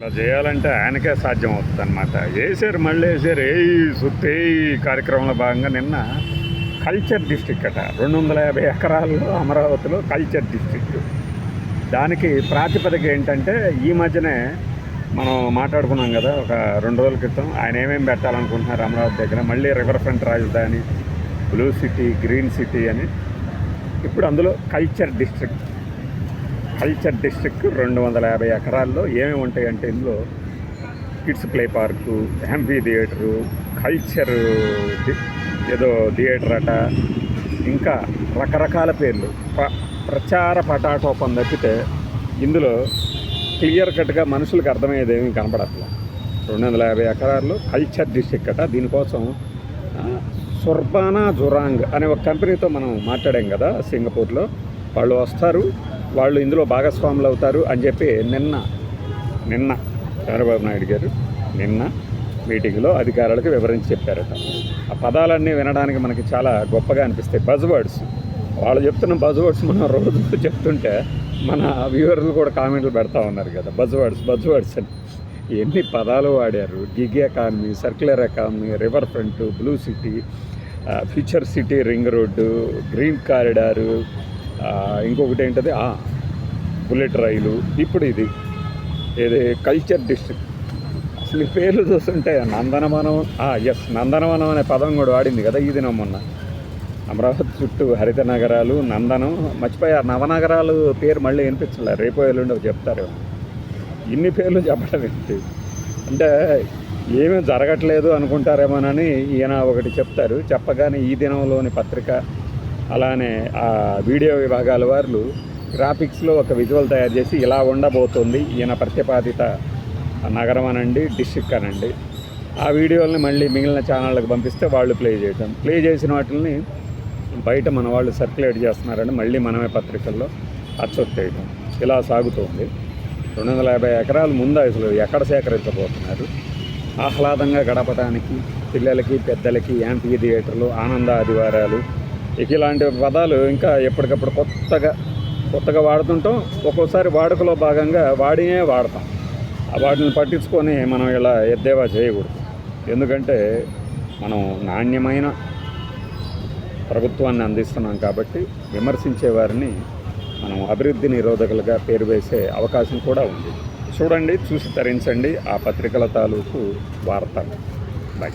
ఇలా చేయాలంటే ఆయనకే సాధ్యం అవుతుంది అనమాట వేసారు మళ్ళీ వేసారు ఏ సుత్తే కార్యక్రమంలో భాగంగా నిన్న కల్చర్ డిస్టిక్ అట. రెండు వందల యాభై ఎకరాల్లో అమరావతిలో కల్చర్ డిస్టిక్ దానికి ప్రాతిపదిక ఏంటంటే ఈ మధ్యనే మనం మాట్లాడుకున్నాం కదా ఒక రెండు రోజుల క్రితం. ఆయన ఏమేమి పెట్టాలనుకుంటున్నారు అమరావతి దగ్గర? మళ్ళీ రివర్ ఫ్రంట్ రాజధాని బ్లూ సిటీ గ్రీన్ సిటీ అని. ఇప్పుడు అందులో కల్చర్ డిస్ట్రిక్ట్. కల్చర్ డిస్ట్రిక్ట్ రెండు వందల యాభై ఎకరాల్లో ఏమేమి ఉంటాయంటే ఇందులో kids play park MP theatre culture ఏదో థియేటర్ అట. ఇంకా రకరకాల పేర్లు. ప్ర ప్రచార పటాటోపం తప్పితే ఇందులో క్లియర్ కట్గా మనుషులకు అర్థమయ్యేది ఏమీ కనపడట్లేదు రెండు వందల యాభై ఎకరాల్లో కల్చర్ డిస్ట్రిక్ట్ అట. దీనికోసం సుర్బానా జురాంగ్ అనే ఒక కంపెనీతో మనం మాట్లాడాం కదా సింగపూర్లో. వాళ్ళు వస్తారు. వాళ్ళు ఇందులో భాగస్వాములు అవుతారు అని చెప్పి నిన్న నిన్న చంద్రబాబు నాయుడు గారు నిన్న మీటింగ్లో అధికారులకు వివరించి చెప్పారట. ఆ పదాలన్నీ వినడానికి మనకి చాలా గొప్పగా అనిపిస్తాయి. బజ్ వర్డ్స్ వాళ్ళు చెప్తున్న బజ్ వర్డ్స్ మనం రోజు చెప్తుంటే మన వ్యూవర్లు కూడా కామెంట్లు పెడతా ఉన్నారు కదా. బజ్ వర్డ్స్ బజ్ వర్డ్స్ అని. ఎన్ని పదాలు వాడారు? Gig economy circular economy river front blue city future city ring road green corridor ఇంకొకటి ఏంటది? బుల్లెట్ రైలు. ఇప్పుడు ఇది. ఇది కల్చర్ డిస్ట్రిక్ట్. అసలు ఈ పేర్లు చూస్తుంటే నందనవనం ఎస్ నందనవనం అనే పదం కూడా వాడింది కదా ఈ దినం మొన్న. అమరావతి చుట్టూ హరిత నగరాలు నందనం. మర్చిపోయారు నవనగరాలు పేరు మళ్ళీ వినిపించలే. రేపు ఎల్లుండి చెప్తారు. ఇన్ని పేర్లు చెప్పడం ఏంటి? అంటే ఏమీ జరగట్లేదు అనుకుంటారేమోనని ఈయన ఒకటి చెప్తారు. చెప్పగానే ఈ దినంలోని పత్రిక అలానే ఆ వీడియో విభాగాల వాళ్ళు గ్రాఫిక్స్లో ఒక విజువల్ తయారు చేసి ఇలా ఉండబోతుంది. ఈయన ప్రతిపాదిత నగరం అనండి డిస్టిక్ అనండి. ఆ వీడియోలని మళ్ళీ మిగిలిన ఛానళ్ళకి పంపిస్తే వాళ్ళు ప్లే చేయటం. ప్లే చేసిన వాటిని బయట మన వాళ్ళు సర్క్యులేట్ చేస్తున్నారని మళ్ళీ మనమే పత్రికల్లో అచ్చొత్తేయటం ఇలా సాగుతుంది. రెండు వందల యాభై ఎకరాలు ముందు అసలు ఎక్కడ సేకరించబోతున్నారు? ఆహ్లాదంగా గడపడానికి పిల్లలకి పెద్దలకి యాంపీ థియేటర్లు ఆనంద ఆదివారాలు ఇక ఇలాంటి పదాలు ఇంకా ఎప్పటికప్పుడు కొత్తగా కొత్తగా వాడుతుంటాం. ఒక్కోసారి వాడుకలో భాగంగా వాడినే వాడతాం. ఆ వాటిని పట్టించుకొని మనం ఇలా ఎద్దేవా చేయకూడదు. ఎందుకంటే మనం నాణ్యమైన ప్రభుత్వాన్ని అందిస్తున్నాం కాబట్టి విమర్శించే వారిని మనం అభివృద్ధి నిరోధకులుగా పేరు వేసే అవకాశం కూడా ఉంది. చూడండి చూసి తరించండి. ఆ పత్రికల తాలూకు వార్త. బాయ్